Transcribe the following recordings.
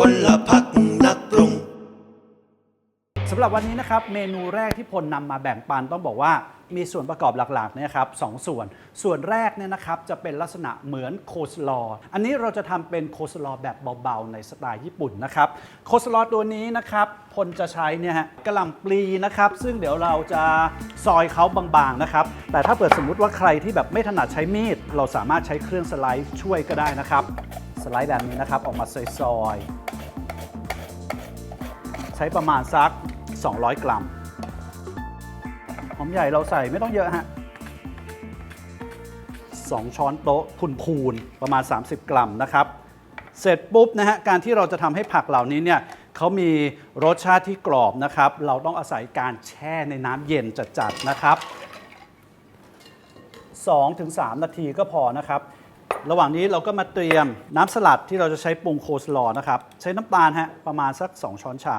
พลพักนักปรุง สำหรับวันนี้นะครับเมนูแรกที่พลนำมาแบ่งปันต้องบอกว่ามีส่วนประกอบหลักๆเนี่ยครับสองส่วน ส่วนแรกเนี่ยนะครับจะเป็นลักษณะเหมือนโคสลอ อันนี้เราจะทำเป็นโคสลอแบบเบาๆ ในสไตล์ญี่ปุ่นนะครับโคสลอตัวนี้นะครับพลจะใช้เนี่ยฮะกระหล่ำปลีนะครับ ซึ่งเดี๋ยวเราจะซอยเขาบางๆนะครับ แต่ถ้าเกิดสมมุติว่าใครที่แบบไม่ถนัดใช้มีด เราสามารถใช้เครื่องสไลด์ช่วยก็ได้นะครับ สไลด์แบบนี้นะครับ ออกมาซอยๆ ใช้ประมาณสัก 200 กรัม หอมใหญ่เราใส่ไม่ต้องเยอะฮะ2ช้อนโต๊ะพูนๆประมาณ 30 กรัมนะครับ เสร็จปุ๊บนะฮะการที่เราจะทำให้ผักเหล่านี้เนี่ยเขามีรสชาติที่กรอบนะครับ เราต้องอาศัยการแช่ในน้ำเย็นจัดๆนะครับ2-3 นาทีก็พอนะครับ ระหว่างนี้เราก็มาเตรียมน้ำสลัดที่เราจะใช้ปรุงโคสลอนะครับ ใช้น้ำตาลฮะประมาณสัก 2 ช้อนชา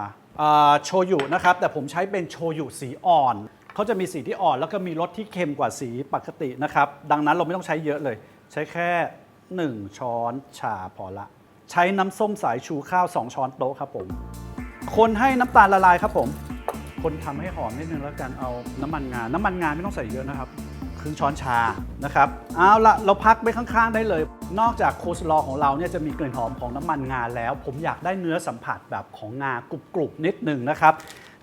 โชยุนะครับ แต่ผมใช้เป็นโชยุสีอ่อนเขาจะมีสีที่อ่อน แล้วก็มีรสที่เค็มกว่าสีปกตินะครับ ดังนั้นเราไม่ต้องใช้เยอะเลย ใช้แค่ 1 ช้อนชาพอละ ใช้น้ำส้มสายชูข้าว 2 ช้อนโต๊ะครับผม คนให้น้ำตาลละลายครับผม คนทำให้หอมนิดนึงแล้วกันเอาน้ำมันงา น้ำมันงาไม่ต้องใส่เยอะนะครับ รึ่งช้อนชานะครับเอาละเราพักไปข้างๆได้เลย นอกจากโคสลอของเราเนี่ยจะมีกลิ่นหอมของน้ำมันงาแล้ว ผมอยากได้เนื้อสัมผัสแบบของงากรุบๆนิดหนึ่งนะครับ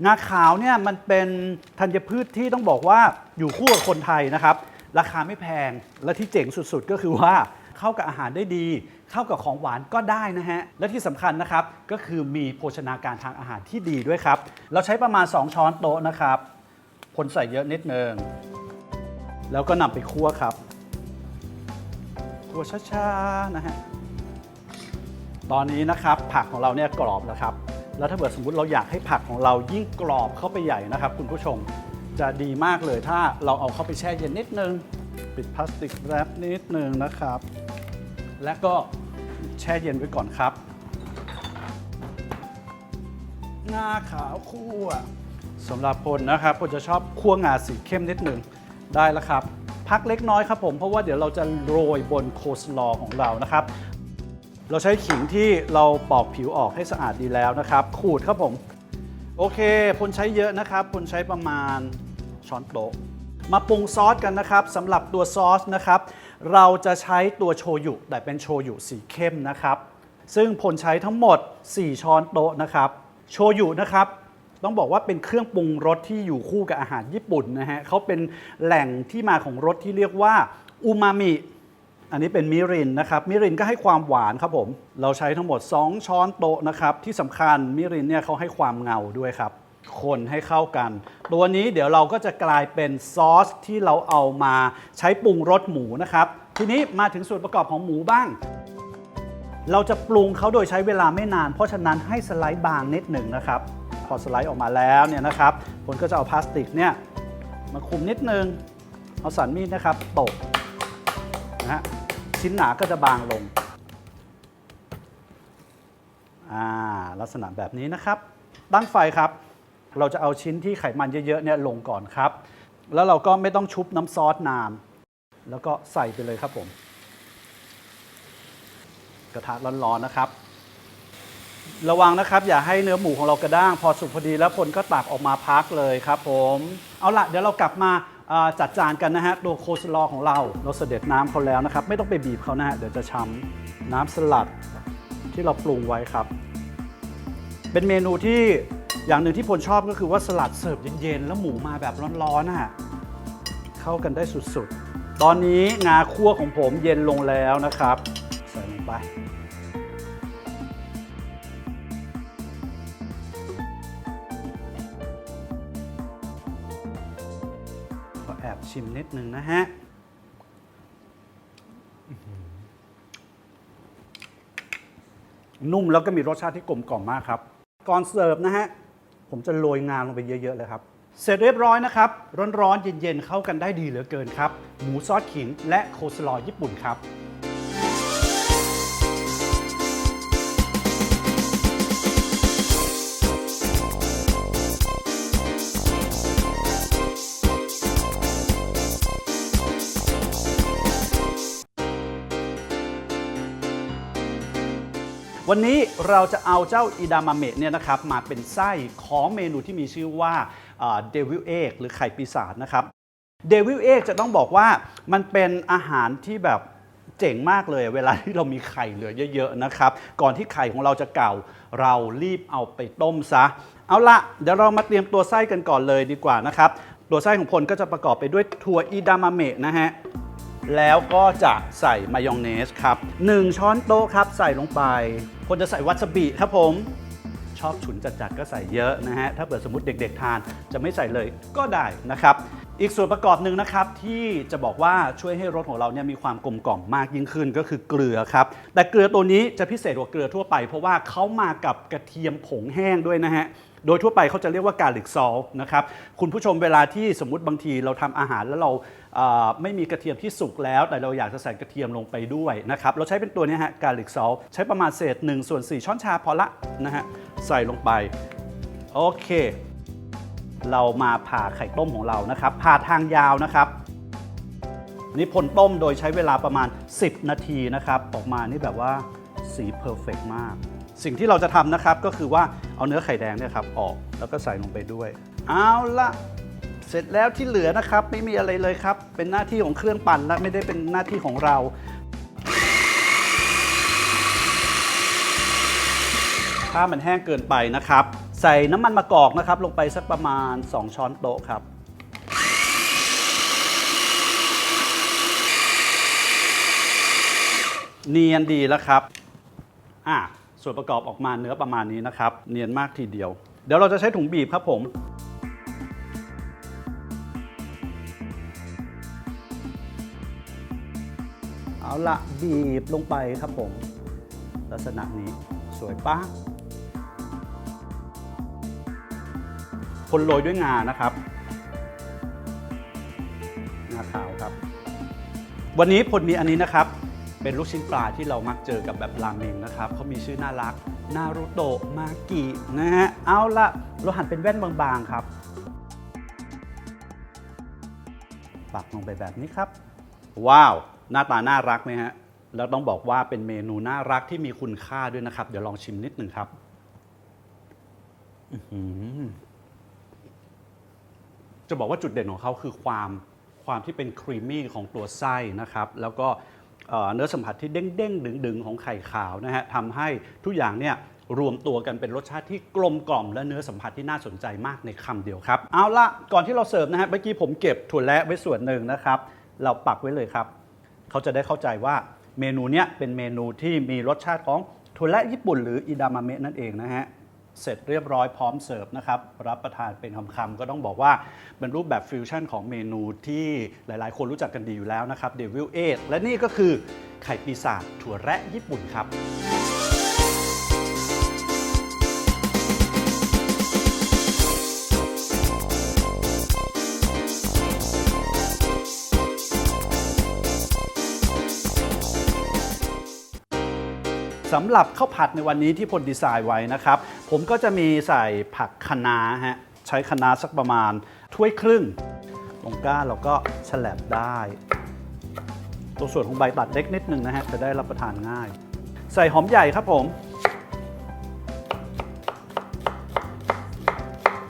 งาขาวเนี่ยมันเป็นธัญพืชที่ต้องบอกว่าอยู่คู่กับคนไทยนะครับ ราคาไม่แพงและที่เจ๋งสุดๆ ก็คือว่าเข้ากับอาหารได้ดี เข้ากับของหวานก็ได้นะฮะ และที่สำคัญนะครับ ก็คือมีโภชนาการทางอาหารที่ดีด้วยครับ เราใช้ประมาณ 2 ช้อนโต๊ะนะครับ คนใส่เยอะนิดนึง แล้วก็นำไปคั่วครับคั่วช้าๆนะฮะตอนนี้นะครับผักของเราเนี่ยกรอบแล้วครับ แล้วถ้าเกิดสมมติเราอยากให้ผักของเรายิ่งกรอบเข้าไปใหญ่นะครับ คุณผู้ชมจะดีมากเลยถ้าเราเอาเข้าไปแช่เย็นนิดนึง ปิดพลาสติกแรปนิดนึงนะครับ และก็แช่เย็นไว้ก่อนครับงาขาวคั่วสำหรับพลนะครับพลจะชอบคั่วงาสีเข้มนิดนึง ได้แล้วครับ พักเล็กน้อยครับผม เพราะว่าเดี๋ยวเราจะโรยบนโคสลอของเรานะครับ เราใช้ขิงที่เราปอกผิวออกให้สะอาดดีแล้วนะครับ ขูดครับผม โอเคพลใช้เยอะนะครับพลใช้ประมาณช้อนโต๊ะมาปรุงซอสกันนะครับสำหรับตัวซอสนะครับ เราจะใช้ตัวโชยุแต่เป็นโชยุสีเข้มนะครับ ซึ่งพลใช้ทั้งหมด 4 ช้อนโต๊ะนะครับ โชยุนะครับ ต้องบอกว่าเป็นเครื่องปรุงรสที่อยู่คู่กับอาหารญี่ปุ่นนะฮะเขาเป็นแหล่งที่มาของรสที่เรียกว่าอูมามิอันนี้เป็นมิรินนะครับมิรินก็ให้ความหวานครับผมเราใช้ทั้งหมด 2 ช้อนโต๊ะนะครับที่สำคัญมิรินเนี่ยเขาให้ความเงาด้วยครับคนให้เข้ากัน ตัวนี้เดี๋ยวเราก็จะกลายเป็นซอสที่เราเอามาใช้ปรุงรสหมูนะครับทีนี้มาถึงส่วนประกอบของหมูบ้าง เราจะปรุงเขาโดยใช้เวลาไม่นาน เพราะฉะนั้นให้สไลด์บางนิดหนึ่งนะครับ พอสไลด์ออกมาแล้วเนี่ยนะครับผลก็จะเอาพลาสติกเนี่ยมาคุมนิดนึง เอาสันมีดนะครับตกนะฮะชิ้นหนาก็จะบางลงอ่าลักษณะแบบนี้นะครับ ตั้งไฟครับ เราจะเอาชิ้นที่ไขมันเยอะๆเนี่ยลงก่อนครับ แล้วเราก็ไม่ต้องชุบน้ำซอสนานแล้วก็ใส่ไปเลยครับผม กระทะร้อนๆนะครับ ระวังนะครับ อย่าให้เนื้อหมูของเรากระด้าง พอสุกพอดีแล้วพลก็ตักออกมาพักเลยครับผมเอาละเดี๋ยวเรากลับมาอ่าจัดจานกันนะฮะตัวโคสลอของเราเราเสด็จน้ำเขาแล้วนะครับ ไม่ต้องไปบีบเขานะฮะเดี๋ยวจะช้ำน้ำสลัดที่เราปรุงไว้ครับ เป็นเมนูที่อย่างหนึ่งที่พลชอบก็คือว่าสลัดเสิร์ฟเย็นๆแล้วหมูมาแบบร้อนๆนะฮะเข้ากันได้สุดๆ ตอนนี้งาคั่วของผมเย็นลงแล้วนะครับ ใส่ลงไป ชิมนิดนึงนะฮะอื้อหือนุ่มแล้วก็มีรสชาติที่กลมกล่อมมากครับ ก่อนเสิร์ฟนะฮะ ผมจะโรยงาลงไปเยอะๆเลยครับ เสร็จเรียบร้อยนะครับ ร้อนๆเย็นๆเข้ากันได้ดีเหลือเกินครับ หมูซอสขิงและโคสลอญี่ปุ่นครับ วันนี้เราจะเอาเจ้าอิดามะเมะเนี่ยนะครับมาเป็นไส้ของเมนูที่มีชื่อว่าเดวิลเอกหรือไข่ปีศาจนะครับเดวิลเอกจะต้องบอกว่ามันเป็นอาหารที่แบบเจ๋งมากเลยเวลาที่เรามีไข่เหลือเยอะๆนะครับ ก่อนที่ไข่ของเราจะเก่า เรารีบเอาไปต้มซะ เอาละเดี๋ยวเรามาเตรียมตัวไส้กันก่อนเลยดีกว่านะครับ ตัวไส้ของพลก็จะประกอบไปด้วยถั่วอิดามะเมะนะฮะ แล้วก็จะใส่มายองเนสครับ1ช้อนโต๊ะครับใส่ลงไป คนจะใส่วัซาบิครับผม ชอบฉุนจัดๆก็ใส่เยอะนะฮะ ถ้าเปิดสมมติเด็กๆทานจะไม่ใส่เลยก็ได้นะครับอีกส่วนประกอบหนึ่งนะครับที่จะบอกว่าช่วยให้รสของเราเนี่ยมีความกลมกล่อมมากยิ่งขึ้นก็คือเกลือครับ แต่เกลือตัวนี้จะพิเศษกว่าเกลือทั่วไป เพราะว่าเขามากับกระเทียมผงแห้งด้วยนะฮะ โดยทั่วไปเขาจะเรียกว่าการลิกซอลนะครับ คุณผู้ชมเวลาที่สมมุติบางทีเราทำอาหารแล้วเราไม่มีกระเทียมที่สุกแล้ว แต่เราอยากจะใส่กระเทียมลงไปด้วยนะครับ เราใช้เป็นตัวนี้ฮะการลิกซอลใช้ประมาณเศษ1ส่วน4ช้อนชาพอละนะฮะใส่ลงไป โอเค เรามาผ่าไข่ต้มของเรานะครับผ่าทางยาวนะครับนี่ผลต้มโดยใช้เวลาประมาณ 10 นาทีนะครับ ออกมานี่แบบว่าสีเพอร์เฟกมาก สิ่งที่เราจะทำนะครับก็คือว่า เอาเนื้อไข่แดงเนี่ยครับออกแล้วก็ใส่ลงไปด้วย เอาละเสร็จแล้วที่เหลือนะครับไม่มีอะไรเลยครับ เป็นหน้าที่ของเครื่องปั่นและไม่ได้เป็นหน้าที่ของเราถ้ามันแห้งเกินไปนะครับ ใส่น้ำมันมะกอกนะครับ ลงไปสักประมาณ 2 ช้อนโต๊ะครับเนียนดีแล้วครับ อะ ส่วนประกอบออกมาเนื้อประมาณนี้นะครับ เนียนมากทีเดียว เดี๋ยวเราจะใช้ถุงบีบครับผมเอาละบีบลงไปครับผม ลักษณะนี้สวยปะคนโรยด้วยงานะครับ งาขาวครับ วันนี้พลมีอันนี้นะครับ เป็นลูกชิ้นปลาที่เรามักเจอกับแบบราเมงนะครับเขามีชื่อน่ารักนารุโตะมากินะฮะเอาละเราหั่นเป็นแว่นบางๆครับ ปักลงไปแบบนี้ครับ ว้าว หน้าตาน่ารักไหมฮะ แล้วต้องบอกว่าเป็นเมนูน่ารักที่มีคุณค่าด้วยนะครับ เดี๋ยวลองชิมนิดหนึ่งครับจะบอกว่าจุดเด่นของเขาคือความความที่เป็นครีมมี่ของตัวไส้นะครับ แล้วก็ เนื้อสัมผัสที่เด้งๆดึงๆของไข่ขาวนะฮะทำให้ทุกอย่างเนี่ยรวมตัวกันเป็นรสชาติที่กลมกล่อมและเนื้อสัมผัสที่น่าสนใจมากในคำเดียวครับ เอาละก่อนที่เราเสิร์ฟนะฮะเมื่อกี้ผมเก็บถั่วแระไว้ส่วนหนึ่งนะครับ เราปักไว้เลยครับ เขาจะได้เข้าใจว่าเมนูเนี้ยเป็นเมนูที่มีรสชาติของถั่วและญี่ปุ่นหรืออิดามะเมะนั่นเองนะฮะ เสร็จเรียบร้อยพร้อมเสิร์ฟนะครับ รับประทานเป็นคำๆก็ต้องบอกว่าเป็นรูปแบบฟิวชั่นของเมนูที่หลายๆ คนรู้จักกันดีอยู่แล้วนะครับเดวิลเอและนี่ก็คือไข่ปีศาจถั่วแระญี่ปุ่นครับ สำหรับข้าวผัดในวันนี้ที่พลดีไซน์ไว้นะครับ ผมก็จะมีใส่ผักคะน้าฮะใช้คะน้าสักประมาณถ้วยครึ่งลงก้านเราก็ฉลับได้ ตัวส่วนของใบตัดเล็กนิดนึงนะฮะจะได้รับประทานง่าย ใส่หอมใหญ่ครับผม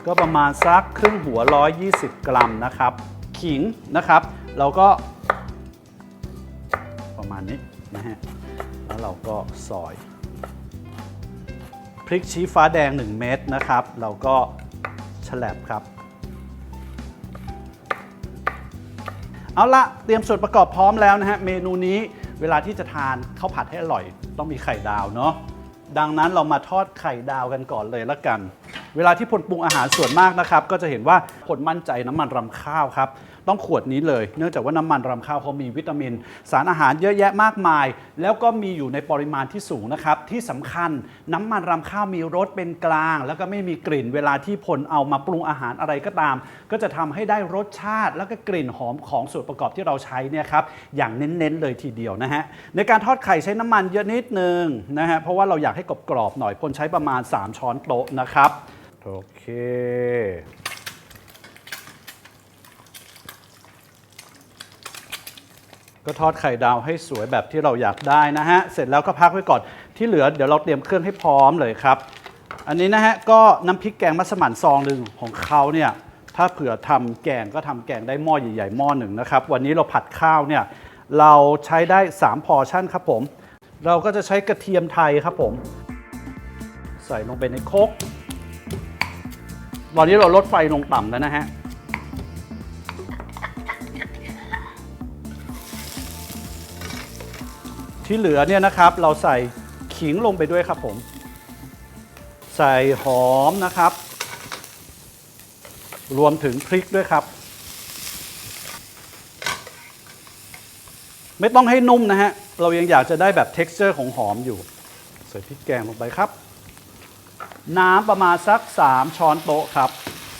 ก็ประมาณสักครึ่งหัว 120 กรัมนะครับ ขิงนะครับ เราก็ประมาณนี้นะฮะ แล้วเราก็ซอยพริกชี้ฟ้าแดง 1 เม็ดนะครับ เราก็ฉลับครับ เอาละเตรียมส่วนประกอบพร้อมแล้วนะฮะ เมนูนี้เวลาที่จะทานข้าวผัดให้อร่อย ต้องมีไข่ดาวเนาะดังนั้นเรามาทอดไข่ดาวกันก่อนเลยละกัน เวลาที่พลปรุงอาหารส่วนมากนะครับ ก็จะเห็นว่าพลมั่นใจน้ำมันรำข้าวครับ ต้องขวดนี้เลย เนื่องจากว่าน้ำมันรำข้าวเขามีวิตามิน สารอาหารเยอะแยะมากมาย แล้วก็มีอยู่ในปริมาณที่สูงนะครับ ที่สำคัญน้ำมันรำข้าวมีรสเป็นกลาง แล้วก็ไม่มีกลิ่นเวลาที่พลเอามาปรุงอาหารอะไรก็ตาม ก็จะทำให้ได้รสชาติ แล้วก็กลิ่นหอมของส่วนประกอบที่เราใช้เนี่ยครับอย่างเน้นๆเลยทีเดียวนะฮะในการทอดไข่ใช้น้ำมันเยอะนิดนึงนะฮะเพราะว่าเราอยากให้กรอบๆหน่อยพลใช้ประมาณ 3 ช้อนโต๊ะนะครับโอเค ก็ทอดไข่ดาวให้สวยแบบที่เราอยากได้นะฮะ เสร็จแล้วก็พักไว้ก่อน ที่เหลือเดี๋ยวเราเตรียมเครื่องให้พร้อมเลยครับ อันนี้นะฮะก็น้ำพริกแกงมัสมั่นซองหนึ่งของเขาเนี่ย ถ้าเผื่อทำแกงก็ทำแกงได้หม้อใหญ่ๆหม้อหนึ่งนะครับ วันนี้เราผัดข้าวเนี่ยเราใช้ได้ 3 พอชั่นครับผม เราก็จะใช้กระเทียมไทยครับผม ใส่ลงไปในโคกตอนนี้เราลดไฟลงต่ำแล้วนะฮะ ที่เหลือเนี่ยนะครับเราใส่ขิงลงไปด้วยครับผม ใส่หอมนะครับ รวมถึงพริกด้วยครับ ไม่ต้องให้นุ่มนะฮะ เรายังอยากจะได้แบบ t e x t อร์ของหอมอยู่ ใส่พริกแกงลงไปครับ น้ำประมาณสัก 3 ช้อนโต๊ะครับ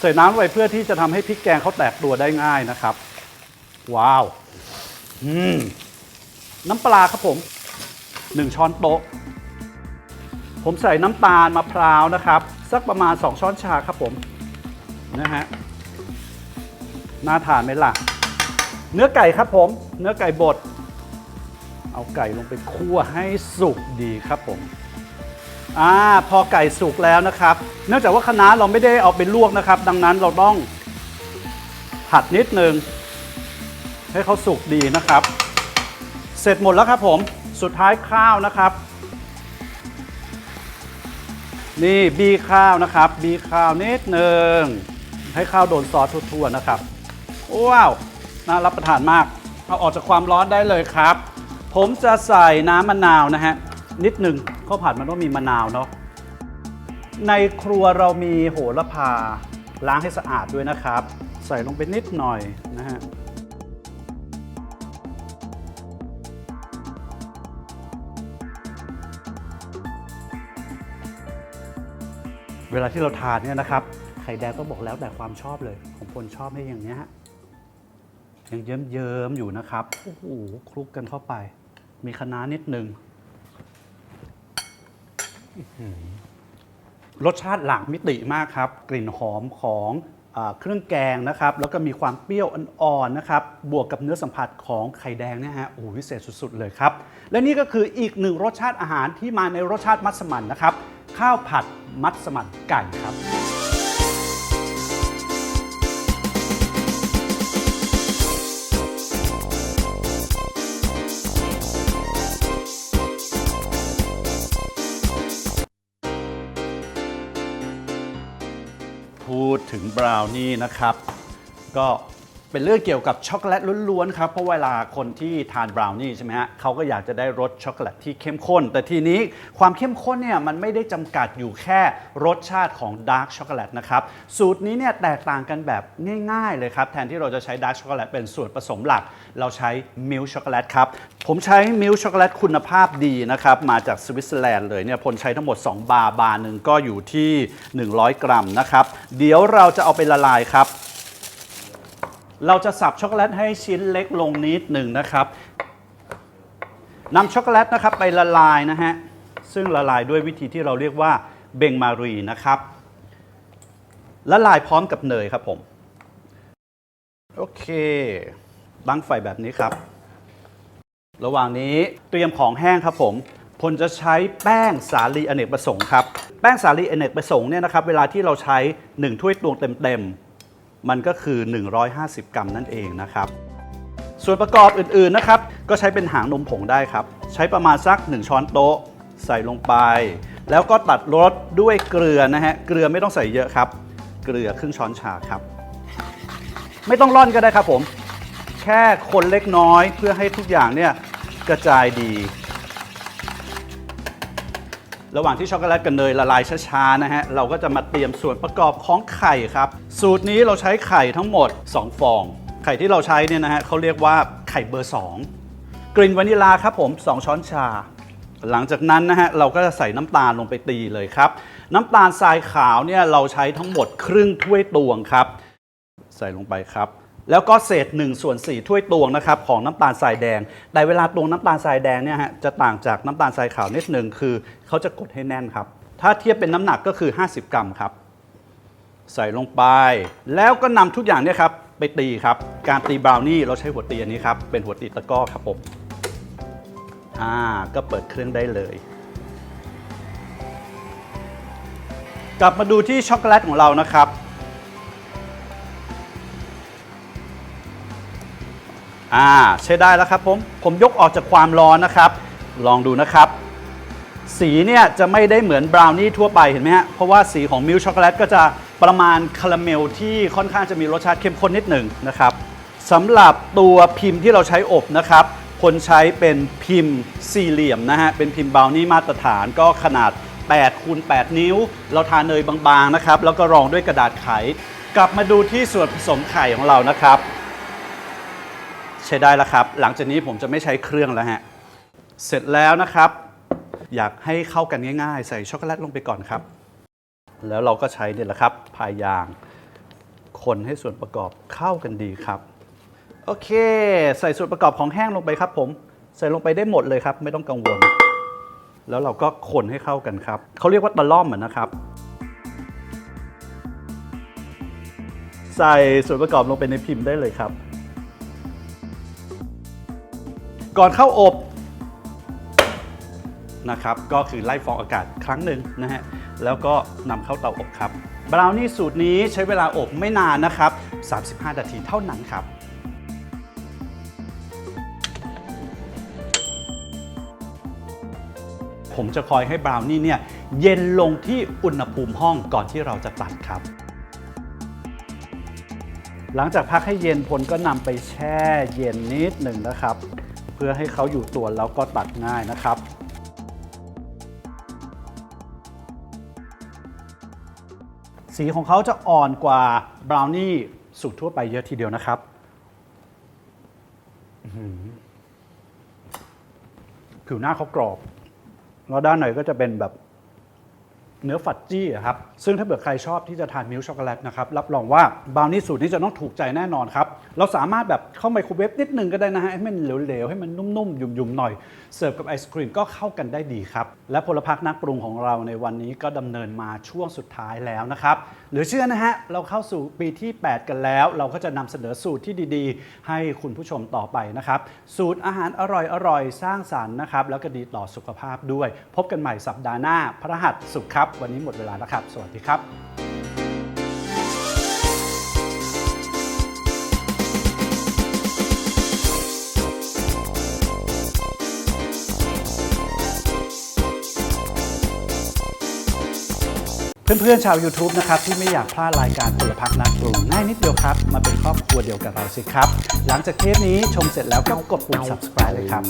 ใส่น้ำลงไปเพื่อที่จะทำให้พริกแกงเขาแตกตัวได้ง่ายนะครับ ว้าว อืมน้ำปลาครับผม 1 ช้อนโต๊ะ ผมใส่น้ำตาลมะพร้าวนะครับ สักประมาณ 2 ช้อนชาครับผมนะฮะน่าทานไหมล่ะ เนื้อไก่ครับผม เนื้อไก่บด เอาไก่ลงไปคั่วให้สุกดีครับผมอ่าพอไก่สุกแล้วนะครับ เนื่องจากว่าคะน้าเราไม่ได้เอาไปลวกนะครับ ดังนั้นเราต้องผัดนิดนึงให้เขาสุกดีนะครับ เสร็จหมดแล้วครับผม สุดท้ายข้าวนะครับ นี่บีข้าวนะครับ บีข้าวนิดหนึ่งให้ข้าวโดนซอสทั่วๆนะครับว้าวน่ารับประทานมากเอาออกจากความร้อนได้เลยครับ ผมจะใส่น้ำมะนาวนะฮะนิดหนึ่งข้าวผัดมันต้องมีมะนาวเนาะในครัวเรามีโหระพาล้างให้สะอาดด้วยนะครับ ใส่ลงไปนิดหน่อยนะฮะ เวลาที่เราทานเนี่ยนะครับ ไข่แดงต้องบอกแล้วแต่ความชอบเลยของคนชอบให้อย่างเนี้ยฮะยังเยิ้มๆอยู่นะครับโอ้โหคลุกกันเข้าไป มีคะน้านิดนึงรสชาติหลากมิติมากครับ กลิ่นหอมของอเครื่องแกงนะครับ แล้วก็มีความเปรี้ยวอ่อนๆนะครับ บวกกับเนื้อสัมผัสของไข่แดงเนะฮะโอ้โหพิเศษสุดๆเลยครับ และนี่ก็คืออีกหนึ่งรสชาติอาหารที่มาในรสชาติมัสมั่นนะครับ ข้าวผัด มัสมั่นไก่ครับพูดถึงบราวนี่นะครับ ก็ เป็นเรื่องเกี่ยวกับช็อกโกแลตล้วนๆครับเพราะเวลาคนที่ทานบราวนี่ใช่ไหมฮะเขาก็อยากจะได้รสช็อกโกแลตที่เข้มข้น แต่ทีนี้ความเข้มข้นเนี่ยมันไม่ได้จำกัดอยู่แค่รสชาติของดาร์กช็อกโกแลตนะครับสูตรนี้เนี่ยแตกต่างกันแบบง่ายๆเลยครับแทนที่เราจะใช้ดาร์กช็อกโกแลตเป็นส่วนผสมหลัก เราใช้มิลช็อกโกแลตครับผมใช้มิลช็อกโกแลตคุณภาพดีนะครับมาจากสวิตเซอร์แลนด์เลยเนี่ยพลใช้ทั้งหมด 2 บาร์บาร์หนึ่งก็อยู่ที่ 100 กรัมนะครับเดี๋ยวเราจะเอาไปละลายครับ เราจะสับช็อกโกแลตให้ชิ้นเล็กลงนิดหนึ่งนะครับนำช็อกโกแลตนะครับไปละลายนะฮะซึ่งละลายด้วยวิธีที่เราเรียกว่าเบงมารีนะครับละลายพร้อมกับเนยครับผม โอเคตั้งไฟแบบนี้ครับ ระหว่างนี้เตรียมของแห้งครับผมพลจะใช้แป้งสาลีอเนกประสงค์ครับ แป้งสาลีอเนกประสงค์เนี่ยนะครับ เวลาที่เราใช้ 1 ถ้วยตวงเต็มๆ มันก็คือ 150 กรัมนั่นเองนะครับ ส่วนประกอบอื่นๆนะครับ ก็ใช้เป็นหางนมผงได้ครับ ใช้ประมาณสัก 1 ช้อนโต๊ะ ใส่ลงไป แล้วก็ตัดรสด้วยเกลือนะฮะ เกลือไม่ต้องใส่เยอะครับ เกลือครึ่งช้อนชาครับ ไม่ต้องร่อนก็ได้ครับผม แค่คนเล็กน้อยเพื่อให้ทุกอย่างเนี่ยกระจายดี ระหว่างที่ช็อกโกแลตกับเนยละลายช้าๆนะฮะ เราก็จะมาเตรียมส่วนประกอบของไข่ครับ สูตรนี้เราใช้ไข่ทั้งหมด 2 ฟอง ไข่ที่เราใช้เนี่ยนะฮะเขาเรียกว่าไข่เบอร์ 2 กลิ่นวานิลาครับผม 2 ช้อนชา หลังจากนั้นนะฮะเราก็จะใส่น้ำตาลลงไปตีเลยครับ น้ำตาลทรายขาวเนี่ยเราใช้ทั้งหมดครึ่งถ้วยตวงครับ ใส่ลงไปครับ แล้วก็เศษ1ส่วน4ถ้วยตวงนะครับของน้ำตาลทรายแดง แต่เวลาตวงน้ำตาลทรายแดงเนี่ยฮะจะต่างจากน้ำตาลทรายขาวนิดหนึ่งคือเขาจะกดให้แน่นครับ ถ้าเทียบเป็นน้ำหนักก็คือ 50 กรัมครับ ใส่ลงไป แล้วก็นำทุกอย่างเนี่ยครับไปตีครับ การตีบราวนี่เราใช้หัวตีอันนี้ครับ เป็นหัวตีตะก้อครับผม อ่า ก็เปิดเครื่องได้เลย กลับมาดูที่ช็อกโกแลตของเรานะครับ อ่าใช้ได้แล้วครับผมผมยกออกจากความร้อนนะครับ ลองดูนะครับ สีเนี่ยจะไม่ได้เหมือนบราวนี่ทั่วไปเห็นไหมฮะเพราะว่าสีของมิลช็อกโกแลตก็จะประมาณคาราเมลที่ค่อนข้างจะมีรสชาติเข้มข้นนิดหนึ่งนะครับสำหรับตัวพิมพ์ที่เราใช้อบนะครับคนใช้เป็นพิมพ์สี่เหลี่ยมนะฮะเป็นพิมพ์บราวนี่มาตรฐานก็ขนาด8คูณ8นิ้ว เราทาเนยบางๆนะครับ แล้วก็รองด้วยกระดาษไข กลับมาดูที่ส่วนผสมไข่ของเรานะครับ ใช้ได้แล้วครับ หลังจากนี้ผมจะไม่ใช้เครื่องแล้วฮะ เสร็จแล้วนะครับ อยากให้เข้ากันง่ายๆ ใส่ช็อกโกแลตลงไปก่อนครับ แล้วเราก็ใช้เนี่ยแหละครับพายยาง คนให้ส่วนประกอบเข้ากันดีครับ โอเค ใส่ส่วนประกอบของแห้งลงไปครับ ผม ใส่ลงไปได้หมดเลยครับ ไม่ต้องกังวล แล้วเราก็คนให้เข้ากันครับ เขาเรียกว่าตะล่อมเหมือนนะครับใส่ส่วนประกอบลงไปในพิมพ์ได้เลยครับ ก่อนเข้าอบนะครับก็คือไล่ฟองอากาศครั้งหนึ่งนะฮะแล้วก็นำเข้าเตาอบครับบราวนี่สูตรนี้ใช้เวลาอบไม่นานนะครับ 35 นาทีเท่านั้นครับผมจะคอยให้บราวนี่เนี่ยเย็นลงที่อุณหภูมิห้องก่อนที่เราจะตัดครับ หลังจากพักให้เย็นพลก็นำไปแช่เย็นนิดหนึ่งนะครับ เพื่อให้เขาอยู่ตัวแล้วก็ตัดง่ายนะครับสีของเขาจะอ่อนกว่าบราวนี่สูตรทั่วไปเยอะทีเดียวนะครับ ผิวหน้าเขากรอบ แล้วด้านในก็จะเป็นแบบ เนื้อฟัดจี้ครับ ซึ่งถ้าเกิดใครชอบที่จะทานมิลค์ช็อกโกแลตนะครับ รับรองว่าบราวนี่สูตรนี้จะต้องถูกใจแน่นอนครับ เราสามารถแบบเข้าไมโครเวฟนิดนึงก็ได้นะฮะ ให้มันเหลวๆ ให้มันนุ่มๆยุ่มๆ หน่อย เสิร์ฟกับไอศครีมก็เข้ากันได้ดีครับ และพลพักนักปรุงของเราในวันนี้ก็ดำเนินมาช่วงสุดท้ายแล้วนะครับหลือเชื่อนะฮะ เราเข้าสู่ปีที่ 8 กันแล้ว เราก็จะนำเสนอสูตรที่ดีๆ ให้คุณผู้ชมต่อไปนะครับ สูตรอาหารอร่อยๆ สร้างสรรค์นะครับ แล้วก็ดีต่อสุขภาพด้วย พบกันใหม่สัปดาห์หน้าพระหัสสุขครับวันนี้หมดเวลาแล้วครับ สวัสดีครับเพื่อนๆชาว YouTube นะครับที่ไม่อยากพลาดรายการพลพักนักปรุงง่ายนิดเดียวครับ มาเป็นครอบครัวเดียวกับเราสิครับ หลังจากเทปนี้ชมเสร็จแล้วก็กดปุ่ม subscribe เลยครับ